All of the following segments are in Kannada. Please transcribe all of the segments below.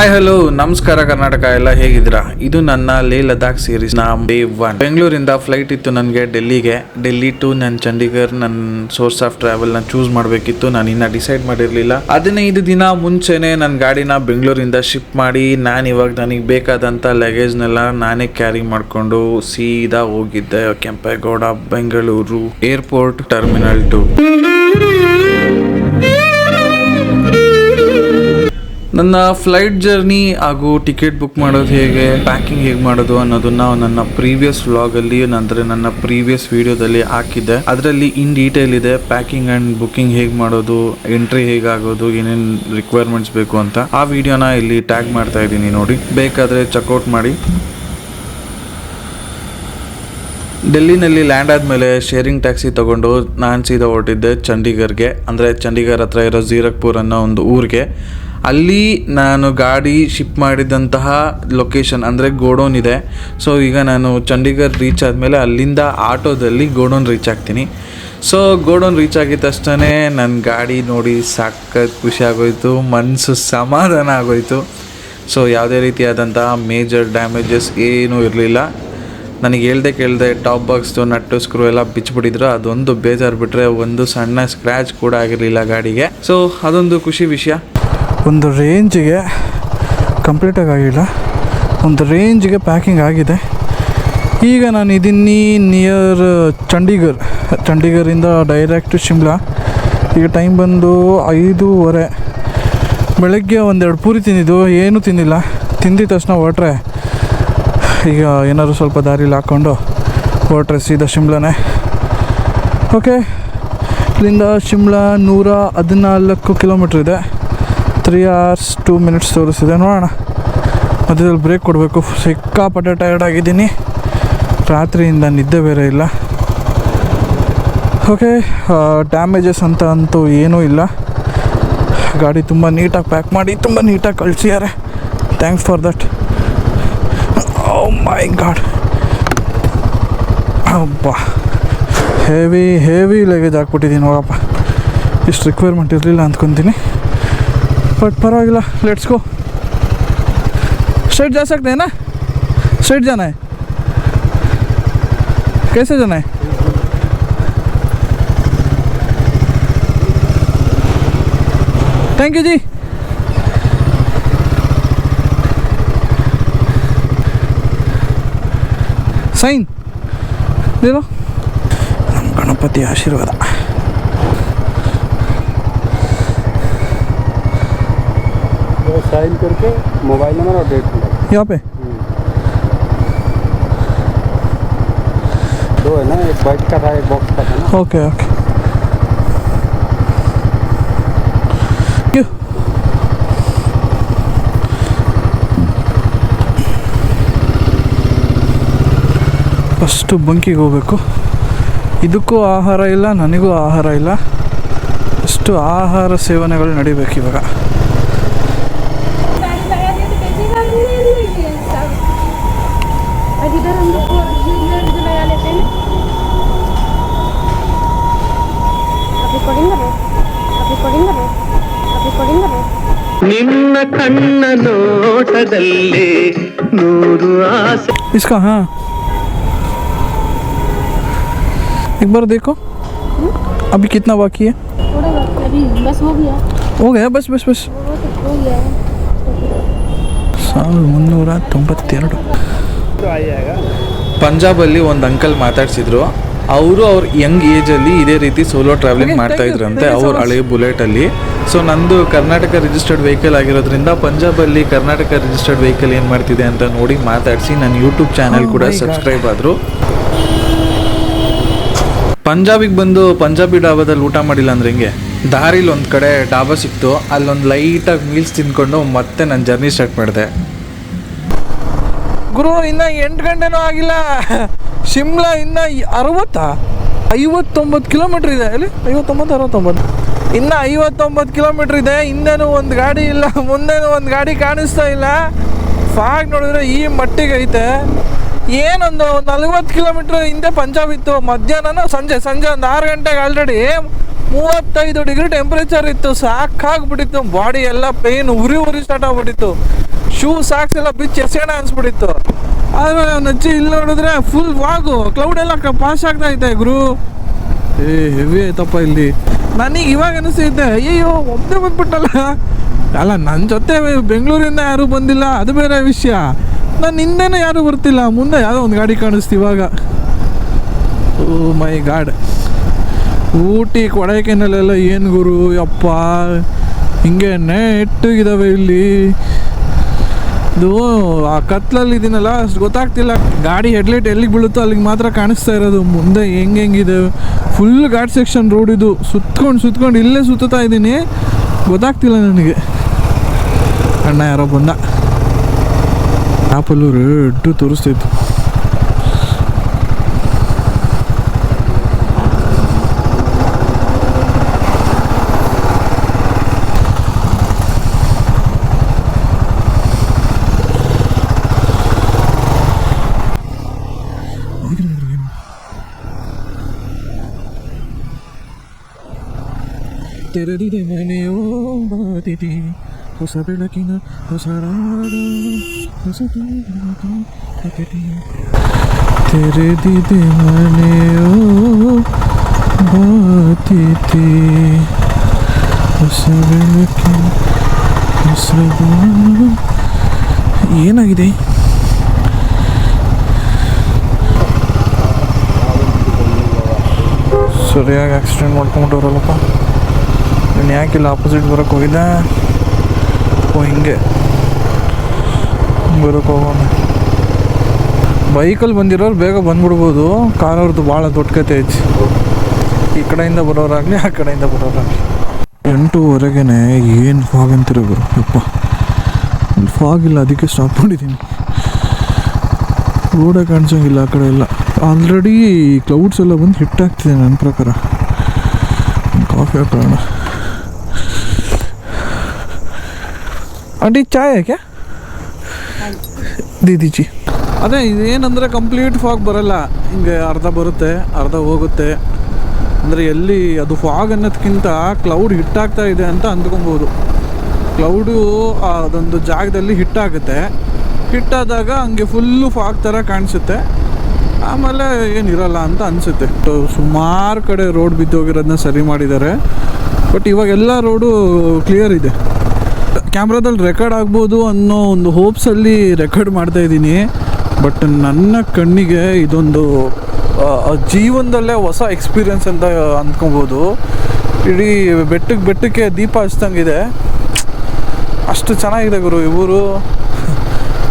ಹಾಯ್ ಹಲೋ ನಮಸ್ಕಾರ, ಕರ್ನಾಟಕ. ಎಲ್ಲ ಹೇಗಿದ್ದೀರಾ? ಇದು ನನ್ನ ಲೇ ಲದಾಖ್ ಸೀರೀಸ್ ನಾ ಡೇ ಒನ್ ಬೆಂಗಳೂರಿಂದ ಫ್ಲೈಟ್ ಇತ್ತು ನನಗೆ ಡೆಲ್ಲಿಗೆ. ಡೆಲ್ಲಿ ಟು ನನ್ನ ಚಂಡೀಗರ್ ನನ್ನ ಸೋರ್ಸ್ ಆಫ್ ಟ್ರಾವೆಲ್ನ ಚೂಸ್ ಮಾಡಬೇಕಿತ್ತು. ನಾನು ಇನ್ನ ಡಿಸೈಡ್ ಮಾಡಿರಲಿಲ್ಲ. ಹದಿನೈದು ದಿನ ಮುಂಚೆನೆ ನನ್ನ ಗಾಡಿನ ಬೆಂಗಳೂರಿಂದ ಶಿಫ್ಟ್ ಮಾಡಿ, ನಾನು ಇವಾಗ ನನಗೆ ಬೇಕಾದಂಥ ಲಗೇಜ್ನೆಲ್ಲ ನಾನೇ ಕ್ಯಾರಿ ಮಾಡಿಕೊಂಡು ಸೀದಾ ಹೋಗಿದ್ದೆ. Kempegowda, Bengaluru airport terminal two ನನ್ನ ಫ್ಲೈಟ್ ಜರ್ನಿ ಹಾಗೂ ಟಿಕೆಟ್ ಬುಕ್ ಮಾಡೋದು ಹೇಗೆ ಪ್ಯಾಕಿಂಗ್ ಹೇಗೆ ಮಾಡೋದು ಅನ್ನೋದನ್ನ ನನ್ನ ಪ್ರೀವಿಯಸ್ ವ್ಲಾಗಲ್ಲಿ ನಂತರ ನನ್ನ ಪ್ರೀವಿಯಸ್ ವಿಡಿಯೋದಲ್ಲಿ ಹಾಕಿದ್ದೆ. ಅದರಲ್ಲಿ ಇನ್ ಡೀಟೇಲ್ ಇದೆ ಪ್ಯಾಕಿಂಗ್ ಆ್ಯಂಡ್ ಬುಕಿಂಗ್ ಹೇಗೆ ಮಾಡೋದು ಎಂಟ್ರಿ ಹೇಗಾಗೋದು ಏನೇನು ರಿಕ್ವೈರ್ಮೆಂಟ್ಸ್ ಬೇಕು ಅಂತ. ಆ ವಿಡಿಯೋನ ಇಲ್ಲಿ ಟ್ಯಾಗ್ ಮಾಡ್ತಾ ಇದ್ದೀನಿ ನೋಡಿ. ಬೇಕಾದರೆ ಚೆಕ್ಔಟ್ ಮಾಡಿ. ಡೆಲ್ಲಿನಲ್ಲಿ ಲ್ಯಾಂಡ್ ಆದಮೇಲೆ ಶೇರಿಂಗ್ ಟ್ಯಾಕ್ಸಿ ತಗೊಂಡು ನಾನು ಸೀದಾ ಹೊರಟಿದ್ದೆ ಚಂಡೀಗರ್ಗೆ. ಅಂದರೆ ಚಂಡೀಗರ್ ಹತ್ರ ಇರೋ ಜೀರಕ್ಪುರ್ ಅನ್ನೋ ಒಂದು ಊರಿಗೆ. ಅಲ್ಲಿ ನಾನು ಗಾಡಿ ಶಿಪ್ ಮಾಡಿದಂತಹ ಲೊಕೇಶನ್ ಅಂದರೆ ಗೋಡೌನ್ ಇದೆ. ಸೊ ಈಗ ನಾನು ಚಂಡೀಗರ್ ರೀಚ್ ಆದಮೇಲೆ ಅಲ್ಲಿಂದ ಆಟೋದಲ್ಲಿ ಗೋಡೌನ್ ರೀಚ್ ಆಗ್ತೀನಿ. ಸೊ ಗೋಡೌನ್ ರೀಚ್ ಆಗಿದ ತಕ್ಷಣ ನನ್ನ ಗಾಡಿ ನೋಡಿ ಸಖತ್ ಖುಷಿ ಆಗೋಯ್ತು ಮನಸ್ಸು ಸಮಾಧಾನ ಆಗೋಯ್ತು. ಸೊ ಯಾವುದೇ ರೀತಿಯಾದಂತಹ ಮೇಜರ್ ಡ್ಯಾಮೇಜಸ್ ಏನೂ ಇರಲಿಲ್ಲ. ನನಗೆ ಹೇಳ್ದೆ ಕೇಳ್ದೆ ಟಾಪ್ ಬಾಕ್ಸ್ದು ನಟ್ಟು, ಸ್ಕ್ರೂ ಎಲ್ಲ ಬಿಚ್ಚಿಬಿಟ್ಟಿದ್ರು. ಅದೊಂದು ಬೇಜಾರು ಬಿಟ್ಟರೆ ಒಂದು ಸಣ್ಣ ಸ್ಕ್ರ್ಯಾಚ್ ಕೂಡ ಆಗಿರಲಿಲ್ಲ ಗಾಡಿಗೆ. ಸೊ ಅದೊಂದು ಖುಷಿ ವಿಷಯ. ಒಂದು ರೇಂಜಿಗೆ ಕಂಪ್ಲೀಟಾಗಿ ಆಗಿಲ್ಲ. ಒಂದು ರೇಂಜಿಗೆ ಪ್ಯಾಕಿಂಗ್ ಆಗಿದೆ. ಈಗ ನಾನು ಇದೀನಿ ನಿಯರ್ ಚಂಡೀಗರ್. ಚಂಡೀಗರಿಂದ ಡೈರೆಕ್ಟ್ ಶಿಮ್ಲಾ. ಈಗ ಟೈಮ್ ಬಂದು ಐದೂವರೆ. ಬೆಳಗ್ಗೆ ಒಂದೆರಡು ಪೂರಿ ತಿಂದಿದ್ದು, ಏನೂ ತಿಂದಿಲ್ಲ. ತಿಂದಿದ ತಕ್ಷಣ ಹೊರಟ್ರೆ ಈಗ ಏನಾದ್ರು ಸ್ವಲ್ಪ ದಾರಿಲಿ ಹಾಕ್ಕೊಂಡು ಹೊರಟ್ರೆ ಸೀದಾ ಶಿಮ್ಲಾನೇ. ಓಕೆ ಇಲ್ಲಿಂದ ಶಿಮ್ಲಾ ನೂರ ಹದಿನಾಲ್ಕು ಕಿಲೋಮೀಟ್ರ್ ಇದೆ. ತ್ರೀ ಅವರ್ಸ್ ಟೂ ಮಿನಿಟ್ಸ್ ತೋರಿಸಿದೆ. ನೋಡೋಣ. ಮಧ್ಯದಲ್ಲಿ ಬ್ರೇಕ್ ಕೊಡಬೇಕು. ಸಿಕ್ಕಾಪಟ್ಟೆ ಟಯರ್ಡ್ ಆಗಿದ್ದೀನಿ. ರಾತ್ರಿಯಿಂದ ನಿದ್ದೆ ಬೇರೆ ಇಲ್ಲ. ಓಕೆ ಡ್ಯಾಮೇಜಸ್ ಅಂತ ಅಂತೂ ಏನೂ ಇಲ್ಲ. ಗಾಡಿ ತುಂಬ ನೀಟಾಗಿ ಪ್ಯಾಕ್ ಮಾಡಿ, ತುಂಬ ನೀಟಾಗಿ ಕಳಿಸಿದ್ದಾರೆ. Thanks for that Oh my god. ಅಬ್ಬಾ ಹೆವಿ ಹೆವಿ ಲಗೇಜ್ ಹಾಕ್ಬಿಟ್ಟಿದ್ದೀನಿ ನೋಡಪ್ಪ ಇಷ್ಟು ರಿಕ್ವೈರ್ಮೆಂಟ್ ಇರಲಿಲ್ಲ ಅಂದ್ಕೊತೀನಿ ಬಟ್ ಪರವಾಗಿಲ್ಲ ಲೆಟ್ಸ್ ಗೋ स्ट्रेट जा सकते हैं ना स्ट्रेट जाना है कैसे जाना है थैंक यू जी ಸೈನ್ ಏನು ನಮ್ಮ ಗಣಪತಿ ಆಶೀರ್ವಾದ वो साइन करके मोबाइल नंबर और डेट मिला यहाँ पे दो है ना एक बाइक का था एक बॉक्स का था ना ओके ओके ಫಸ್ಟು ಬಂಕಿಗೆ ಹೋಗಬೇಕು. ಇದಕ್ಕೂ ಆಹಾರ ಇಲ್ಲ ನನಗೂ ಆಹಾರ ಇಲ್ಲ. ಅಷ್ಟು ಆಹಾರ ಸೇವನೆಗಳು ನಡಿಬೇಕು ಇವಾಗ. ನಿನ್ನ ಕಣ್ಣ ನೂರು ಆಸೆ. ಹಾಂ. एक बार देखो अभी कितना बाकी है थोड़ा बहुत अभी बस हो गया हो गया बस बस बस वो तो हो गया है ಸಾವಿರದ ಮುನ್ನೂರ ತೊಂಬತ್ತೆರಡು ಪಂಜಾಬಲ್ಲಿ ಒಂದು ಅಂಕಲ್ ಮಾತಾಡ್ಸಿದ್ರು ಅವರು ಅವ್ರ ಯಂಗ್ ಏಜಲ್ಲಿ ಇದೇ ರೀತಿ ಸೋಲೋ ಟ್ರಾವೆಲಿಂಗ್ Okay, ಮಾಡ್ತಾ thank you. ಇದ್ರಂತೆ Thank you so ಅವ್ರ much. ಹಳೆ ಬುಲೆಟಲ್ಲಿ ಸೊ ನಂದು ಕರ್ನಾಟಕ ರಿಜಿಸ್ಟರ್ಡ್ ವೆಹಿಕಲ್ ಆಗಿರೋದ್ರಿಂದ ಪಂಜಾಬಲ್ಲಿ ಕರ್ನಾಟಕ ರಿಜಿಸ್ಟರ್ಡ್ ವೆಹಿಕಲ್ ಏನು ಮಾಡ್ತಿದೆ ಅಂತ ನೋಡಿ ಮಾತಾಡಿಸಿ ನನ್ನ ಯೂಟ್ಯೂಬ್ ಚಾನಲ್ Oh ಕೂಡ my God. ಸಬ್ಸ್ಕ್ರೈಬ್ ಆದರು ಪಂಜಾಬಿಗೆ ಬಂದು ಪಂಜಾಬಿ ಡಾಬಾದಲ್ಲಿ ಊಟ ಮಾಡಿಲ್ಲ ಅಂದ್ರೆ ಹೆಂಗೆ? ದಾರಿಲಿ ಒಂದು ಕಡೆ ಡಾಬಾ ಸಿಕ್ತು, ಅಲ್ಲೊಂದು ಲೈಟಾಗಿ ಮೀಲ್ಸ್ ತಿನ್ಕೊಂಡು ಮತ್ತೆ ನನ್ನ ಜರ್ನಿ ಸ್ಟಾರ್ಟ್ ಮಾಡಿದೆ. ಗುರು, ಇನ್ನ ಎಂಟು ಗಂಟೆನೂ ಆಗಿಲ್ಲ. ಶಿಮ್ಲಾ ಇನ್ನ ಅರವತ್ತಾ? ಐವತ್ತೊಂಬತ್ತು ಕಿಲೋಮೀಟ್ರ್ ಇದೆ. ಅಲ್ಲಿ ಐವತ್ತೊಂಬತ್ತು, ಅರವತ್ತೊಂಬತ್ತು? ಇನ್ನ ಐವತ್ತೊಂಬತ್ತು ಕಿಲೋಮೀಟ್ರ್ ಇದೆ. ಹಿಂದೆನೂ ಒಂದು ಗಾಡಿ ಇಲ್ಲ. ಮುಂದೆನೂ ಒಂದು ಗಾಡಿ ಕಾಣಿಸ್ತಾ ಇಲ್ಲ. ಫಾಗ್ ನೋಡಿದ್ರೆ ಈ ಮಟ್ಟಿಗೆ ಐತೆ ಏನೊಂದು ನಲ್ವತ್ತು ಕಿಲೋಮೀಟ್ರ್ ಹಿಂದೆ ಪಂಜಾಬ್ ಇತ್ತು. ಮಧ್ಯಾಹ್ನ ಸಂಜೆ ಸಂಜೆ ಒಂದು ಆರು ಗಂಟೆಗೆ ಆಲ್ರೆಡಿ ಮೂವತ್ತೈದು ಡಿಗ್ರಿ ಟೆಂಪ್ರೇಚರ್ ಇತ್ತು. ಸಾಕಾಗ್ಬಿಟ್ಟಿತ್ತು. ಬಾಡಿ ಎಲ್ಲ ಪೇನ್ ಉರಿ ಉರಿ ಸ್ಟಾರ್ಟ್ ಆಗ್ಬಿಟ್ಟಿತ್ತು. ಶೂ ಸಾಕ್ಸ್ ಎಲ್ಲ ಬಿಚ್ಚಿ ಎಸೆಣ ಅನ್ಸ್ಬಿಟ್ಟಿತ್ತು. ಆದ್ರೆ ನಚ್ಚಿ ಇಲ್ಲಿ ನೋಡಿದ್ರೆ ಫುಲ್ ವಾಗು ಕ್ಲೌಡ್ ಎಲ್ಲ ಪಾಸ್ ಆಗ್ತಾ ಇದ್ದೆ ಗುರು. ಏ ಹೆವಿ ಆಯ್ತಪ್ಪ ಇಲ್ಲಿ. ನನಗೆ ಇವಾಗ ಅನಿಸ್ತಿದ್ದೆ ಅಯ್ಯೋ ಒಬ್ಬನೇ ಬಂದ್ಬಿಟ್ಟಲ್ಲ. ಅಲ್ಲ ನನ್ನ ಜೊತೆ ಬೆಂಗಳೂರಿಂದ ಯಾರೂ ಬಂದಿಲ್ಲ. ಅದು ಬೇರೆ ವಿಷಯ. ನನ್ನ ಹಿಂದೆನೇ ಯಾರೂ ಬರ್ತಿಲ್ಲ. ಮುಂದೆ ಯಾವುದೋ ಒಂದು ಗಾಡಿ ಕಾಣಿಸ್ತು ಇವಾಗ. ಓ ಮೈ ಗಾಡ್. ಊಟಿ, ಕೊಡೈಕೆನಲ್ಲೆಲ್ಲ ಏನು ಗುರು? ಅಪ್ಪ ಹಿಂಗೆ ನೆಟ್ಟಗಿದಾವೆ ಇಲ್ಲಿ. ಇದು, ಆ ಕತ್ಲಲ್ಲಿ ಇದೀನಲ್ಲ, ಅಷ್ಟು ಗೊತ್ತಾಗ್ತಿಲ್ಲ. ಗಾಡಿ ಹೆಡ್ಲೈಟ್ ಎಲ್ಲಿಗೆ ಬೀಳುತ್ತೋ ಅಲ್ಲಿಗೆ ಮಾತ್ರ ಕಾಣಿಸ್ತಾ ಇರೋದು. ಮುಂದೆ ಹೆಂಗೆ ಹೆಂಗಿದೆ? ಫುಲ್ ಘಾಟ್ ಸೆಕ್ಷನ್ ರೋಡ್ ಇದು. ಸುತ್ಕೊಂಡು ಸುತ್ಕೊಂಡು ಇಲ್ಲೇ ಸುತ್ತಾ ಇದ್ದೀನಿ. ಗೊತ್ತಾಗ್ತಿಲ್ಲ ನನಗೆ. ಅಣ್ಣ ಯಾರೋ ಬಂದ. ಆಪಲ್ಲು ರೆಡ್ಡು ತೋರಿಸ್ತಿತ್ತು. ತೆರೆದಿದೆ ಮನೆಯೋ ಬಾತಿದೆ ಹೊಸ ಬೆಳಕಿನ ಹೊಸ ಹೊಸ ತೆರೆದಿದೆ ಮನೆಯೋ ಬಾತಿದೆ ಹೊಸ ಬೆಳಕಿನ ಹೊಸ. ಏನಾಗಿದೆ? ಸರಿಯಾಗಿ ಆಕ್ಸಿಡೆಂಟ್ ಮಾಡ್ಕೊಂಬಿಟ್ಟವ್ರಲ್ಲಪ್ಪ ನಾನು ಯಾಕಿಲ್ಲ ಆಪೋಸಿಟ್ ಬರೋಕ್ಕೆ ಹೋಗಿದ್ದೆ? ಓ ಹಿಂಗೆ. ಬರೋಕ್ಕೆ ಹೋಗೋಣ ಬೈಕಲ್ಲಿ ಬಂದಿರೋರು ಬೇಗ ಬಂದ್ಬಿಡ್ಬೋದು. ಕಾರವ್ರದ್ದು ಭಾಳ ದೊಡ್ಡ ಕತೆ ಐತಿ. ಈ ಕಡೆಯಿಂದ ಬರೋರಾಗಲಿ, ಆ ಕಡೆಯಿಂದ ಬರೋರಾಗಲಿ. ಎಂಟೂವರೆಗೆ ಏನು ಫಾಗ್ ಅಂತಿರೋರು ಗುರು. ಯಪ್ಪ. ಫಾಗ್ ಇಲ್ಲ, ಅದಕ್ಕೆ ಸ್ಟಾಪ್ ಮಾಡಿದ್ದೀನಿ ರೋಡೇ ಕಾಣಿಸೋಂಗಿಲ್ಲ, ಆ ಕಡೆ ಎಲ್ಲ. ಆಲ್ರೆಡಿ ಕ್ಲೌಡ್ಸ್ ಎಲ್ಲ ಬಂದು ಹಿಟ್ಟಾಗ್ತಿದೆ ನನ್ನ ಪ್ರಕಾರ. ಕಾಫಿ ಹಾಕೋಣ. ಆಂಟಿ ಚಾಯ್ ಯಾಕೆ? ದೀದಿಜಿ. ಅದೇ, ಇದೇನಂದರೆ ಕಂಪ್ಲೀಟ್ ಫಾಗ್ ಬರಲ್ಲ. ಹಿಂಗೆ ಅರ್ಧ ಬರುತ್ತೆ, ಅರ್ಧ ಹೋಗುತ್ತೆ. ಅಂದರೆ ಎಲ್ಲಿ ಅದು ಫಾಗ್ ಅನ್ನೋದಕ್ಕಿಂತ ಕ್ಲೌಡ್ ಹಿಟ್ಟಾಗ್ತಾ ಇದೆ ಅಂತ ಅಂದ್ಕೊಬೋದು. ಕ್ಲೌಡು ಅದೊಂದು ಜಾಗದಲ್ಲಿ ಹಿಟ್ಟಾಗುತ್ತೆ ಹಿಟ್ಟಾದಾಗ ಹಂಗೆ ಫುಲ್ಲು ಫಾಗ್ ಥರ ಕಾಣಿಸುತ್ತೆ. ಆಮೇಲೆ ಏನಿರಲ್ಲ ಅಂತ ಅನಿಸುತ್ತೆ. ಸುಮಾರು ಕಡೆ ರೋಡ್ ಬಿದ್ದೋಗಿರೋದನ್ನ ಸರಿ ಮಾಡಿದ್ದಾರೆ. ಬಟ್ ಇವಾಗೆಲ್ಲ ರೋಡು ಕ್ಲಿಯರ್ ಇದೆ. ಕ್ಯಾಮ್ರಾದಲ್ಲಿ ರೆಕಾರ್ಡ್ ಆಗ್ಬೋದು ಅನ್ನೋ ಒಂದು ಹೋಪ್ಸಲ್ಲಿ ರೆಕಾರ್ಡ್ ಮಾಡ್ತಾ ಇದ್ದೀನಿ. ಬಟ್ ನನ್ನ ಕಣ್ಣಿಗೆ ಇದೊಂದು ಜೀವನದಲ್ಲೇ ಹೊಸ ಎಕ್ಸ್ಪೀರಿಯನ್ಸ್ ಅಂತ ಅಂದ್ಕೊಬೋದು. ಇಡೀ ಬೆಟ್ಟಕ್ಕೆ ಬೆಟ್ಟಕ್ಕೆ ದೀಪ ಹಚ್ತಂಗಿದೆ ಅಷ್ಟು ಚೆನ್ನಾಗಿದೆ ಗುರು ಇವರು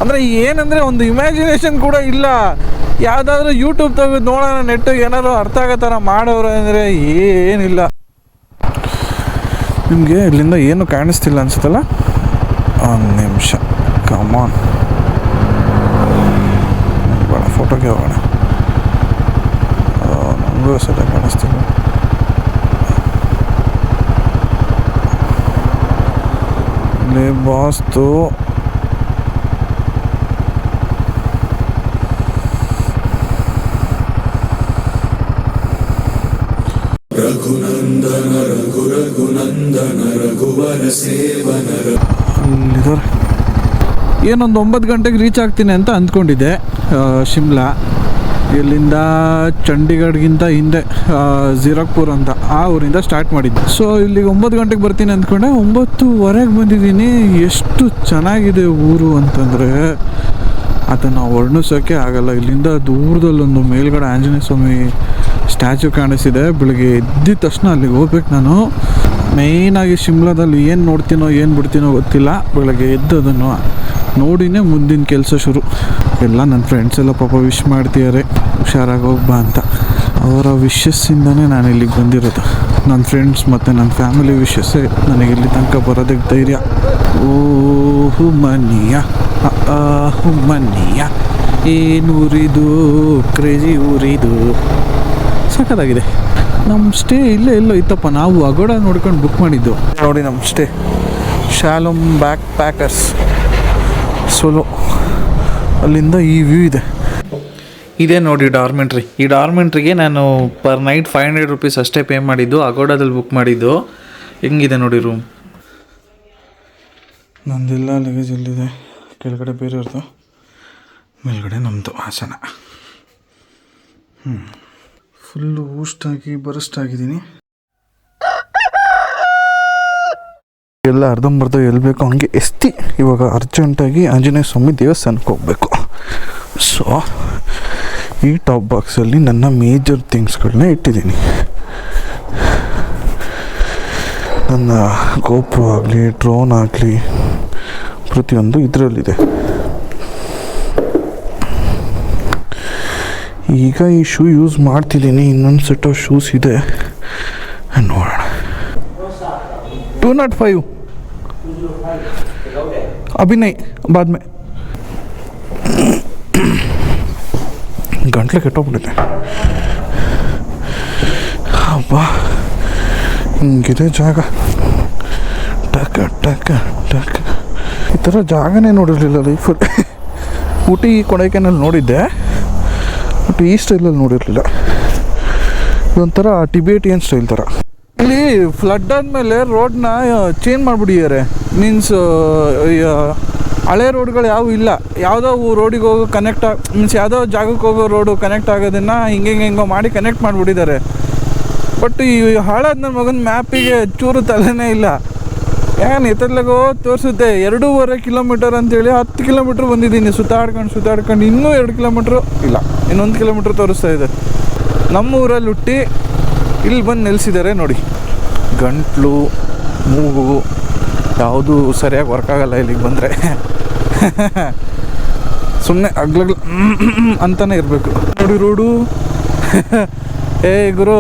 ಅಂದರೆ ಏನಂದರೆ ಒಂದು ಇಮ್ಯಾಜಿನೇಷನ್ ಕೂಡ ಇಲ್ಲ. ಯಾವುದಾದ್ರೂ ಯೂಟ್ಯೂಬ್ ತೆಗೆದು ನೋಡೋಣ ನೆಟ್ಟು ಏನಾದ್ರು ಅರ್ಥ ಆಗೋ ಥರ ಮಾಡೋರು ಅಂದರೆ ಏನಿಲ್ಲ. ನಿಮಗೆ ಇಲ್ಲಿಂದ ಏನು ಕಾಣಿಸ್ತಿಲ್ಲ ಅನ್ಸುತ್ತಲ್ಲ? ಒಂದು ನಿಮಿಷ ಕಮಾನ್ ಬೇಡ ಫೋಟೋಗೆ ಹೋಗೋಣ ಆ, ನನಗೂ ಸರಿಯಾಗಿ ಕಾಣಿಸ್ತಿಲ್ಲ ಇಲ್ಲಿ ಬಾಸ್ತು ಏನೊಂದು ಒಂಬತ್ತು ಗಂಟೆಗೆ ರೀಚ್ ಆಗ್ತೀನಿ ಅಂತ ಅಂದ್ಕೊಂಡಿದ್ದೆ ಶಿಮ್ಲಾ. ಇಲ್ಲಿಂದ ಚಂಡೀಗಢ್ಗಿಂತ ಹಿಂದೆ ಝೀರಕ್ಪುರ್ ಅಂತ ಆ ಊರಿಂದ ಸ್ಟಾರ್ಟ್ ಮಾಡಿದ್ದೆ. ಸೊ ಇಲ್ಲಿಗೆ ಒಂಬತ್ತು ಗಂಟೆಗೆ ಬರ್ತೀನಿ ಅಂದ್ಕೊಂಡೆ, ಒಂಬತ್ತುವರೆಗೆ ಬಂದಿದ್ದೀನಿ. ಎಷ್ಟು ಚೆನ್ನಾಗಿದೆ ಊರು ಅಂತಂದರೆ, ಅದನ್ನು ವರ್ಣಿಸೋಕ್ಕೆ ಆಗಲ್ಲ. ಇಲ್ಲಿಂದ ದೂರದಲ್ಲೊಂದು ಮೇಲ್ಗಡೆ ಆಂಜನೇಯ ಸ್ವಾಮಿ ಸ್ಟ್ಯಾಚು ಕಾಣಿಸಿದೆ. ಬೆಳಗ್ಗೆ ಎದ್ದಿದ ತಕ್ಷಣ ಅಲ್ಲಿಗೆ ಹೋಗ್ಬೇಕು ನಾನು. ಮೇಯ್ನಾಗಿ ಶಿಮ್ಲಾದಲ್ಲಿ ಏನು ನೋಡ್ತೀನೋ, ಏನು ಬಿಡ್ತೀನೋ ಗೊತ್ತಿಲ್ಲ. ಬೆಳಗ್ಗೆ ಎದ್ದು ಅದನ್ನು ನೋಡಿನೇ ಮುಂದಿನ ಕೆಲಸ ಶುರು. ಎಲ್ಲ ನನ್ನ ಫ್ರೆಂಡ್ಸ್ ಎಲ್ಲ ಪಾಪ ವಿಶ್ ಮಾಡ್ತಿದ್ದಾರೆ ಹುಷಾರಾಗಿ ಹೋಗ್ಬಾ ಅಂತ. ಅವರ ವಿಶಸ್ಸಿಂದನೇ ನಾನು ಇಲ್ಲಿಗೆ ಬಂದಿರೋದು. ನನ್ನ ಫ್ರೆಂಡ್ಸ್ ಮತ್ತು ನನ್ನ ಫ್ಯಾಮಿಲಿ ವಿಶಸ್ಸೇ ನನಗೆ ಇಲ್ಲಿ ತನಕ ಬರೋದಕ್ಕೆ ಧೈರ್ಯ. ಓ ಆಹು ಮನಿಯ. ಏನು ಊರಿದು ಕ್ರೇಜಿ ಊರಿದು. ಸಖತ್ತಾಗಿದೆ. ನಮ್ಮ ಸ್ಟೇ ಇಲ್ಲೇ ಎಲ್ಲೋ ಇತ್ತಪ್ಪ. ನಾವು ಅಗೋಡ ನೋಡ್ಕೊಂಡು ಬುಕ್ ಮಾಡಿದ್ದು. ನೋಡಿ ನಮ್ಮ stay Shalom backpackers solo ಅಲ್ಲಿಂದ ಈ ವ್ಯೂ ಇದೆ. ಇದೇ ನೋಡಿ ಡಾರ್ಮೆಂಟ್ರಿ ಈ ಡಾರ್ಮೆಂಟ್ರಿಗೆ ನಾನು per night five hundred rupees ಅಷ್ಟೇ ಪೇ ಮಾಡಿದ್ದು. ಅಗೋಡಾದಲ್ಲಿ ಬುಕ್ ಮಾಡಿದ್ದು. ಹೆಂಗಿದೆ ನೋಡಿ ರೂಮ್ ನಂದೆಲ್ಲ ಲಗೇಜ್ ಎಲ್ಲಿದೆ ಕೆಳಗಡೆ ಬೇರೆಯವ್ರದ್ದು. ಮೇಲ್ಗಡೆ ನಮ್ಮದು ಆಸನ. ಹ್ಞೂ ಫುಲ್ಲು ಊಷ್ಟಾಗಿ ಬರಸ್ಟಾಗಿದ್ದೀನಿ ಎಲ್ಲ ಅರ್ಧಂಬರ್ಧ ಎಲ್ಲಿ ಬೇಕೋ ಹಂಗೆ ಎಸ್ತಿ. ಇವಾಗ ಅರ್ಜೆಂಟಾಗಿ ಆಂಜನೇಯ ಸ್ವಾಮಿ ದೇವಸ್ಥಾನಕ್ಕೆ ಹೋಗಬೇಕು. ಸೊ ಈ ಟಾಪ್ ಬಾಕ್ಸಲ್ಲಿ ನನ್ನ ಮೇಜರ್ ಥಿಂಗ್ಸ್ಗಳನ್ನ ಇಟ್ಟಿದ್ದೀನಿ. ನನ್ನ ಗೋಪು ಆಗಲಿ ಡ್ರೋನ್ ಆಗಲಿ, ಪ್ರತಿಯೊಂದು ಇದರಲ್ಲಿದೆ. ಈಗ ಈ ಶೂ ಯೂಸ್ ಮಾಡ್ತಿದ್ದೀನಿ, ಇನ್ನೊಂದು ಸೆಟ್ ಆಫ್ ಶೂಸ್ ಇದೆ. ನೋಡೋಣ. ಟೂ ನಾಟ್ ಫೈವ್ ಅಭಿನಯ್, ಬಾದ್ಮೆ. ಗಂಟ್ಲೆ ಕೆಟ್ಟೋಗ್ಬಿಟ್ಟಿದೆ. ಅಬ್ಬಾ, ಹಿಂಗಿದೆ ಜಾಗ. ಟಕ ಟಕ ಟಕ. ಈ ಥರ ಜಾಗನೇ ನೋಡಿರಲಿಲ್ಲ ಲೈಫಲ್ಲಿ ಊಟಿ ಕೊಡೈಕೆನಲ್ಲಿ ನೋಡಿದ್ದೆ. ಬಟ್ ಈ ಸ್ಟೈಲಲ್ಲಿ ನೋಡಿರಲಿಲ್ಲ. ಇದೊಂಥರ ಟಿಬೇಟಿಯನ್ ಸ್ಟೈಲ್ ಥರ. ಇಲ್ಲಿ ಫ್ಲಡ್ ಆದಮೇಲೆ ರೋಡ್ನ ಚೇಂಜ್ ಮಾಡಿಬಿಟ್ಟಿದ್ದಾರೆ ಮೀನ್ಸ್ ಹಳೆ ರೋಡ್ಗಳು ಯಾವ ಇಲ್ಲ. ಯಾವುದೋ ರೋಡಿಗೆ ಹೋಗೋ ಕನೆಕ್ಟ್ ಮೀನ್ಸ್ ಯಾವುದೋ ಜಾಗಕ್ಕೆ ಹೋಗೋ ರೋಡು ಕನೆಕ್ಟ್ ಆಗೋದನ್ನು ಹಿಂಗೆ ಹಿಂಗೆ ಹಿಂಗೋ ಮಾಡಿ ಕನೆಕ್ಟ್ ಮಾಡಿಬಿಟ್ಟಿದ್ದಾರೆ. ಬಟ್ ಈ ಹಾಳಾದ ನನ್ನ ಮಗನ ಮ್ಯಾಪಿಗೆ ಚೂರು ತಲೆನೇ ಇಲ್ಲ. ಏನು ಎತ್ತಲಾಗೋ ತೋರಿಸುತ್ತೆ. ಎರಡೂವರೆ ಕಿಲೋಮೀಟರ್ ಅಂತೇಳಿ ಹತ್ತು ಕಿಲೋಮೀಟ್ರ್ ಬಂದಿದ್ದೀನಿ. ಸುತ್ತಾಡ್ಕೊಂಡು ಸುತ್ತಾಡ್ಕೊಂಡು ಇನ್ನೂ ಎರಡು ಕಿಲೋಮೀಟ್ರ್ ಇಲ್ಲ. ಇನ್ನೊಂದು ಕಿಲೋಮೀಟ್ರ್ ತೋರಿಸ್ತಾ ಇದೆ. ನಮ್ಮ ಊರಲ್ಲಿ ಹುಟ್ಟಿ ಇಲ್ಲಿ ಬಂದು ನೆಲೆಸಿದ್ದಾರೆ ನೋಡಿ. ಗಂಟ್ಲು, ಮೂಗು ಯಾವುದು ಸರಿಯಾಗಿ ವರ್ಕ್ ಆಗಲ್ಲ ಇಲ್ಲಿಗೆ ಬಂದರೆ. ಸುಮ್ಮನೆ ಅಗ್ಲಗ್ಲ ಅಂತಲೇ ಇರಬೇಕು. ನೋಡಿ ರೋಡು. ಏ ಗುರು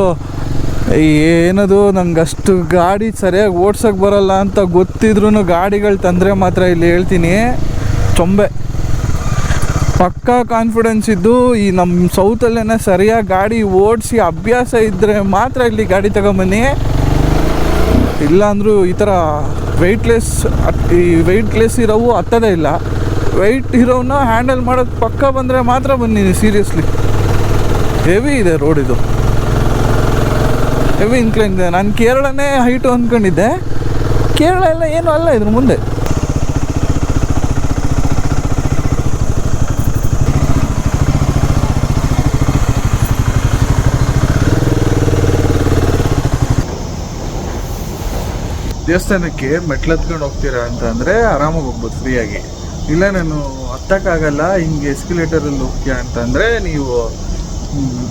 ಏನದು? ನಂಗೆ ಅಷ್ಟು ಗಾಡಿ ಸರಿಯಾಗಿ ಓಡ್ಸೋಕೆ ಬರಲ್ಲ ಅಂತ ಗೊತ್ತಿದ್ರೂ ಗಾಡಿಗಳು ತಂದರೆ ಮಾತ್ರ ಇಲ್ಲಿ ಹೇಳ್ತೀನಿ. ಚೊಂಬೆ. ಪಕ್ಕಾ ಕಾನ್ಫಿಡೆನ್ಸ್ ಇದ್ದು ಈ ನಮ್ಮ ಸೌತಲ್ಲೇನೆ ಸರಿಯಾಗಿ ಗಾಡಿ ಓಡಿಸಿ ಅಭ್ಯಾಸ ಇದ್ದರೆ ಮಾತ್ರ ಇಲ್ಲಿ ಗಾಡಿ ತಗೊಂಬನ್ನಿ. ಇಲ್ಲಾಂದ್ರೂ ಈ ಥರ ವೆಯ್ಟ್ಲೆಸ್ ಈ ವೆಯ್ಟ್ಲೆಸ್ ಇರೋವು ಹತ್ತದೇ ಇಲ್ಲ. ವೆಯ್ಟ್ ಇರೋವನ್ನ ಹ್ಯಾಂಡಲ್ ಮಾಡೋದು ಪಕ್ಕ ಬಂದರೆ ಮಾತ್ರ ಬನ್ನಿ ಸೀರಿಯಸ್ಲಿ ಹೆವಿ ಇದೆ ರೋಡ್ ಇದು. ಹೆವಿ ಇನ್ಕ್ಲೈನ್ ಇದೆ ನಾನು ಕೇರಳನೇ ಹೈಟು ಅಂದ್ಕೊಂಡಿದ್ದೆ ಕೇರಳ ಎಲ್ಲ ಏನೂ ಅಲ್ಲ ಇದ್ರ ಮುಂದೆ. ದೇವಸ್ಥಾನಕ್ಕೆ ಮೆಟ್ಲು ಹತ್ಕೊಂಡು ಹೋಗ್ತೀರಾ ಅಂತ ಅಂದರೆ ಆರಾಮಾಗಿ ಹೋಗ್ಬೋದು ಫ್ರೀಯಾಗಿ. ಇಲ್ಲ, ನಾನು ಹತ್ತಕ್ಕಾಗಲ್ಲ, ಹಿಂಗೆ ಎಸ್ಕಿಲೇಟರಲ್ಲಿ ಹೋಗ್ತೀಯಾ ಅಂತಂದರೆ ನೀವು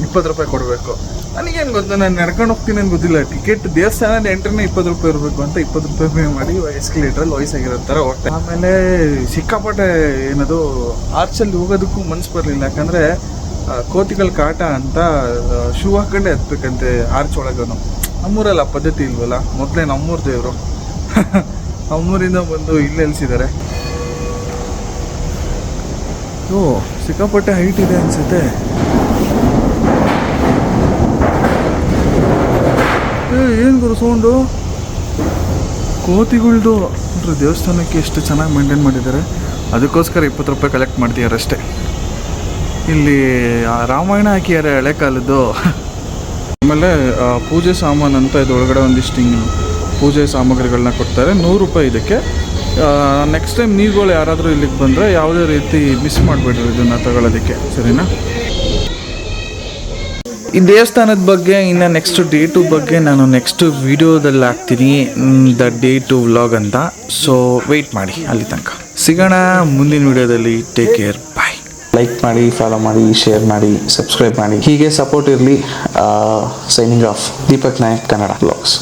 ಇಪ್ಪತ್ತು ರೂಪಾಯಿ ಕೊಡಬೇಕು. ನನಗೇನು ಗೊತ್ತು? ನಾನು ನಡ್ಕೊಂಡು ಹೋಗ್ತೀನಿ ಅಂತ ಗೊತ್ತಿಲ್ಲ. ಟಿಕೆಟ್ ದೇವಸ್ಥಾನದ ಎಂಟ್ರಿನ ಇಪ್ಪತ್ತು ರೂಪಾಯಿ ಇರಬೇಕು ಅಂತ ಇಪ್ಪತ್ತು ರೂಪಾಯಿ ಪೇ ಮಾಡಿ ಎಸ್ಕಿಲೇಟ್ರಲ್ಲಿ ವಯಸ್ಸಾಗಿರೋ ಥರ ಹೋಗ್ತೇನೆ ಆಮೇಲೆ ಸಿಕ್ಕಾಪಟ್ಟೆ ಏನದು ಆರ್ಚಲ್ಲಿ ಹೋಗೋದಕ್ಕೂ ಮನ್ಸು ಬರಲಿಲ್ಲ. ಯಾಕಂದರೆ ಕೋತಿಗಳ ಕಾಟ ಅಂತ ಶೂ ಹಾಕೊಂಡೇ ಹತ್ಬೇಕಂತೆ ಆರ್ಚ್ ಒಳಗನು. ನಮ್ಮೂರಲ್ಲಿ ಪದ್ಧತಿ ಇಲ್ವಲ್ಲ? ಮೊದಲೇ ನಮ್ಮೂರು ದೇವರು. ನಮ್ಮೂರಿಂದ ಬಂದು ಇಲ್ಲಿ ಎಲ್ಸಿದ್ದಾರೆ ಓ, ಸಿಕ್ಕಾಪಟ್ಟೆ ಹೈಟ್ ಇದೆ ಅನ್ಸುತ್ತೆ. ಏ, ಏನು ಗುರು ಸೌಂಡು? ಕೋತಿಗಳ್ದು ಅಂದ್ರೆ ದೇವಸ್ಥಾನಕ್ಕೆ ಎಷ್ಟು ಚೆನ್ನಾಗಿ ಮೇಂಟೈನ್ ಮಾಡಿದ್ದಾರೆ. ಅದಕ್ಕೋಸ್ಕರ ಇಪ್ಪತ್ತು ರೂಪಾಯಿ ಕಲೆಕ್ಟ್ ಮಾಡ್ತಿದ್ದಾರೆ ಅಷ್ಟೇ. ಇಲ್ಲಿ ರಾಮಾಯಣ ಹಾಕಿದ್ದಾರೆ ಹಳೆ ಕಾಲದ್ದು. ಆಮೇಲೆ ಪೂಜೆ ಸಾಮಾನು ಅಂತ ಇದು ಒಳಗಡೆ ಒಂದಿಷ್ಟು ಹಿಂಗೆ ಪೂಜೆ ಸಾಮಗ್ರಿಗಳನ್ನ ಕೊಡ್ತಾರೆ. ನೂರು ರೂಪಾಯಿ ಇದಕ್ಕೆ. ನೆಕ್ಸ್ಟ್ ಟೈಮ್ ನೀವುಗಳು ಯಾರಾದರೂ ಇಲ್ಲಿಗೆ ಬಂದರೆ ಯಾವುದೇ ರೀತಿ ಮಿಸ್ ಮಾಡಬೇಡ್ರಿ ಇದನ್ನು ತಗೊಳ್ಳೋದಕ್ಕೆ ಸರಿನಾ? ಈ ದೇವಸ್ಥಾನದ ಬಗ್ಗೆ ಇನ್ನು ನೆಕ್ಸ್ಟ್ ಡೇಟು ಬಗ್ಗೆ ನಾನು ನೆಕ್ಸ್ಟ್ ವಿಡಿಯೋದಲ್ಲಿ ಹಾಕ್ತೀನಿ ದ ಡೇ ಟು ವ್ಲಾಗ್ ಅಂತ. ಸೊ ವೆಯ್ಟ್ ಮಾಡಿ, ಅಲ್ಲಿ ತನಕ. ಸಿಗೋಣ ಮುಂದಿನ ವಿಡಿಯೋದಲ್ಲಿ ಟೇಕ್ ಕೇರ್ ಬಾಯ್ ಲೈಕ್ ಮಾಡಿ ಫಾಲೋ ಮಾಡಿ ಶೇರ್ ಮಾಡಿ ಸಬ್ಸ್ಕ್ರೈಬ್ ಮಾಡಿ. ಹೀಗೆ ಸಪೋರ್ಟ್ ಇರಲಿ signing off Deepak Nayak Kannada blogs